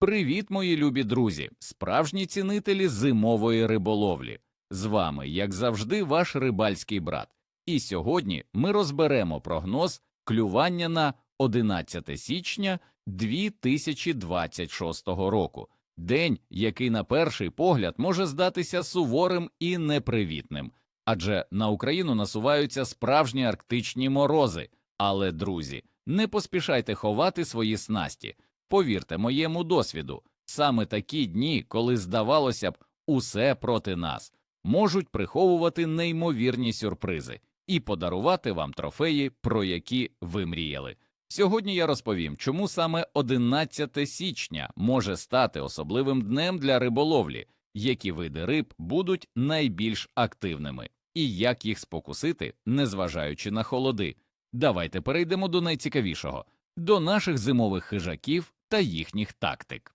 Привіт, мої любі друзі, справжні цінителі зимової риболовлі. З вами, як завжди, ваш рибальський брат. І сьогодні ми розберемо прогноз клювання на 11 січня 2026 року, день, який на перший погляд може здатися суворим і непривітним, адже на Україну насуваються справжні арктичні морози. Але, друзі, не поспішайте ховати свої снасті. Повірте моєму досвіду, саме такі дні, коли здавалося б, усе проти нас, можуть приховувати неймовірні сюрпризи і подарувати вам трофеї, про які ви мріяли. Сьогодні я розповім, чому саме 11 січня може стати особливим днем для риболовлі, які види риб будуть найбільш активними, і як їх спокусити, незважаючи на холоди. Давайте перейдемо до найцікавішого до наших зимових хижаків та їхніх тактик.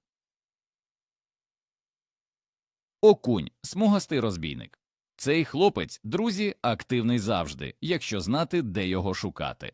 Окунь смугастий розбійник. Цей хлопець, друзі, активний завжди, якщо знати, де його шукати.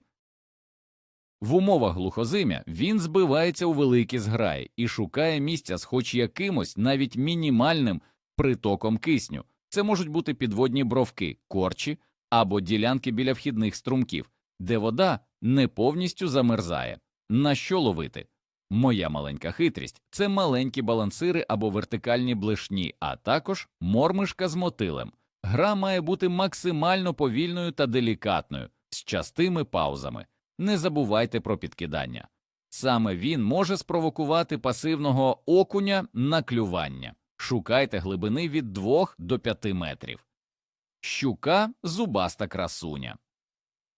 В умовах глухозимя він збивається у великі зграї і шукає місця з хоч якимось навіть мінімальним притоком кисню. Це можуть бути підводні бровки, корчі або ділянки біля вхідних струмків, де вода не повністю замерзає. На що ловити? Моя маленька хитрість це маленькі балансири або вертикальні блишні, а також мормишка з мотилем. Гра має бути максимально повільною та делікатною, з частими паузами. Не забувайте про підкидання. Саме він може спровокувати пасивного окуня на клювання. Шукайте глибини від 2 до 5 метрів. Щука зубаста красуня.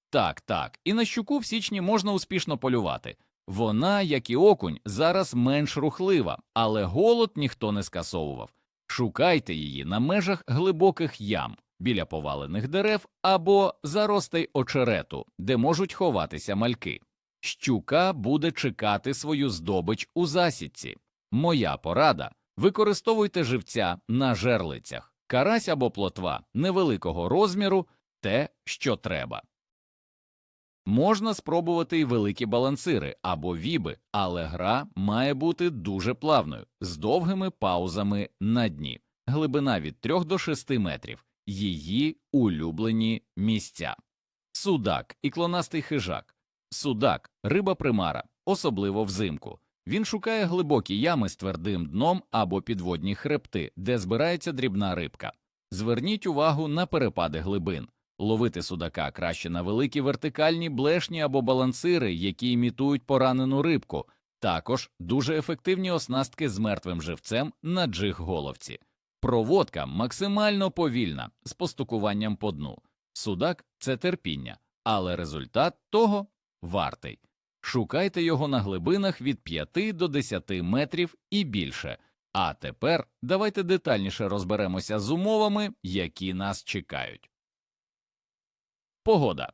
Так, так, і на щуку в січні можна успішно полювати. Вона, як і окунь, зараз менш рухлива, але голод ніхто не скасовував. Шукайте її на межах глибоких ям, біля повалених дерев або заростей очерету, де можуть ховатися мальки. Щука буде чекати свою здобич у засідці. Моя порада використовуйте живця на жерлицях, карась або плотва невеликого розміру, те, що треба. Можна спробувати й великі балансири або віби, але гра має бути дуже плавною, з довгими паузами на дні, глибина від 3 до 6 метрів, її улюблені місця. Судак і клонастий хижак. Судак риба примара, особливо взимку. Він шукає глибокі ями з твердим дном або підводні хребти, де збирається дрібна рибка. Зверніть увагу на перепади глибин. Ловити судака краще на великі вертикальні блешні або балансири, які імітують поранену рибку, також дуже ефективні оснастки з мертвим живцем на джиг-головці. Проводка максимально повільна, з постукуванням по дну. Судак це терпіння, але результат того вартий. Шукайте його на глибинах від 5 до 10 метрів і більше. А тепер давайте детальніше розберемося з умовами, які нас чекають. Погода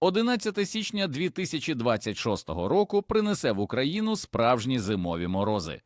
11 січня 2026 року принесе в Україну справжні зимові морози.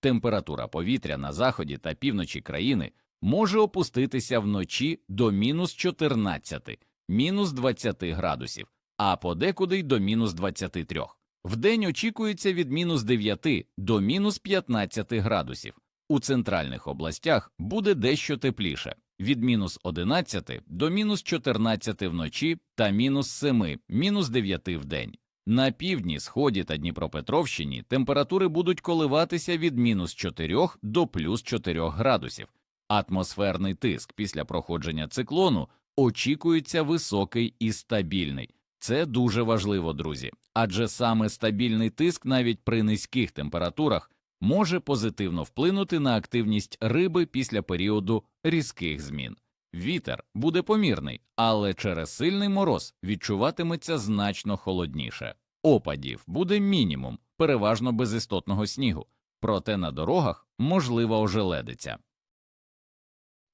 Температура повітря на заході та півночі країни може опуститися вночі до мінус 14, мінус 20 градусів, а подекуди й до мінус 23. Вдень очікується від мінус 9 до мінус 15 градусів. У центральних областях буде дещо тепліше від мінус 11 до мінус 14 вночі та мінус 7, мінус 9 вдень. На півдні, сході та Дніпропетровщині температури будуть коливатися від мінус 4 до плюс 4 градусів. Атмосферний тиск після проходження циклону очікується високий і стабільний. Це дуже важливо, друзі, адже саме стабільний тиск навіть при низьких температурах може позитивно вплинути на активність риби після періоду різких змін. Вітер буде помірний, але через сильний мороз відчуватиметься значно холодніше. Опадів буде мінімум, переважно без істотного снігу, проте на дорогах можлива ожеледиця.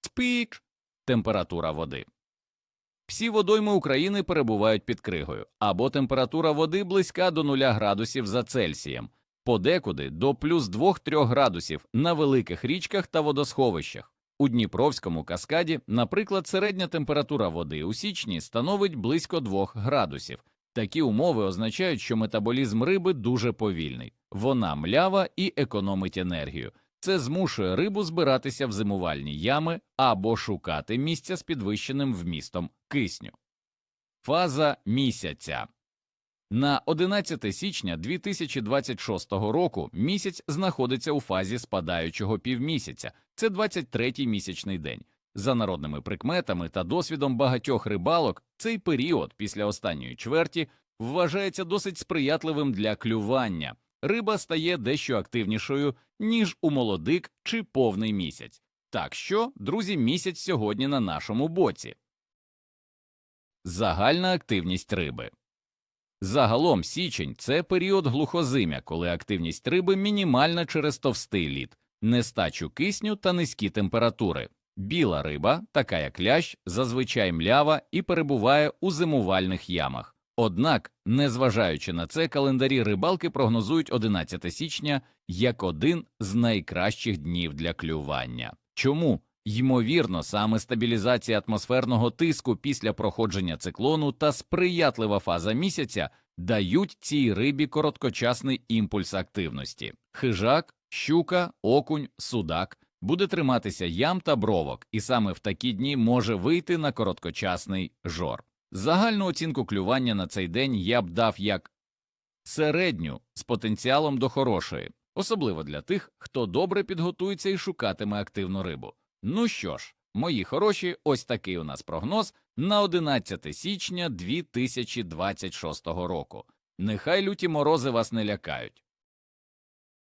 Спіч температура води. Всі водойми України перебувають під кригою, або температура води близька до 0 градусів за Цельсієм, подекуди до плюс 2-3 градусів на великих річках та водосховищах. У Дніпровському каскаді, наприклад, середня температура води у січні становить близько 2 градусів, Такі умови означають, що метаболізм риби дуже повільний, вона млява і економить енергію. Це змушує рибу збиратися в зимувальні ями або шукати місця з підвищеним вмістом кисню. Фаза місяця на 11 січня 2026 року місяць знаходиться у фазі спадаючого півмісяця, це 23-й місячний день. За народними прикметами та досвідом багатьох рибалок, цей період після останньої чверті вважається досить сприятливим для клювання. Риба стає дещо активнішою, ніж у молодик чи повний місяць. Так що, друзі, місяць сьогодні на нашому боці. Загальна активність риби. Загалом січень це період глухозимя, коли активність риби мінімальна через товстий лід, нестачу кисню та низькі температури. Біла риба, така як лящ, зазвичай млява і перебуває у зимувальних ямах. Однак, незважаючи на це, календарі рибалки прогнозують 11 січня як один з найкращих днів для клювання. Чому? Ймовірно, саме стабілізація атмосферного тиску після проходження циклону та сприятлива фаза місяця дають цій рибі короткочасний імпульс активності. Хижак, щука, окунь, судак буде триматися ям та бровок, і саме в такі дні може вийти на короткочасний жор. Загальну оцінку клювання на цей день я б дав як середню з потенціалом до хорошої, особливо для тих, хто добре підготується і шукатиме активну рибу. Ну що ж, мої хороші, ось такий у нас прогноз на 11 січня 2026 року. Нехай люті морози вас не лякають.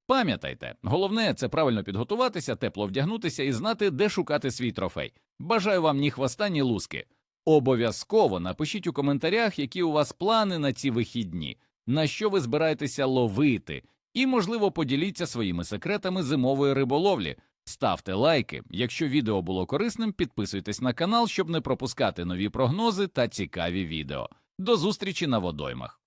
Пам'ятайте, головне це правильно підготуватися, тепло вдягнутися і знати, де шукати свій трофей. Бажаю вам ні хвоста, ні луски. Обов'язково напишіть у коментарях, які у вас плани на ці вихідні, на що ви збираєтеся ловити, і, можливо, поділіться своїми секретами зимової риболовлі. Ставте лайки. Якщо відео було корисним, підписуйтесь на канал, щоб не пропускати нові прогнози та цікаві відео. До зустрічі на водоймах.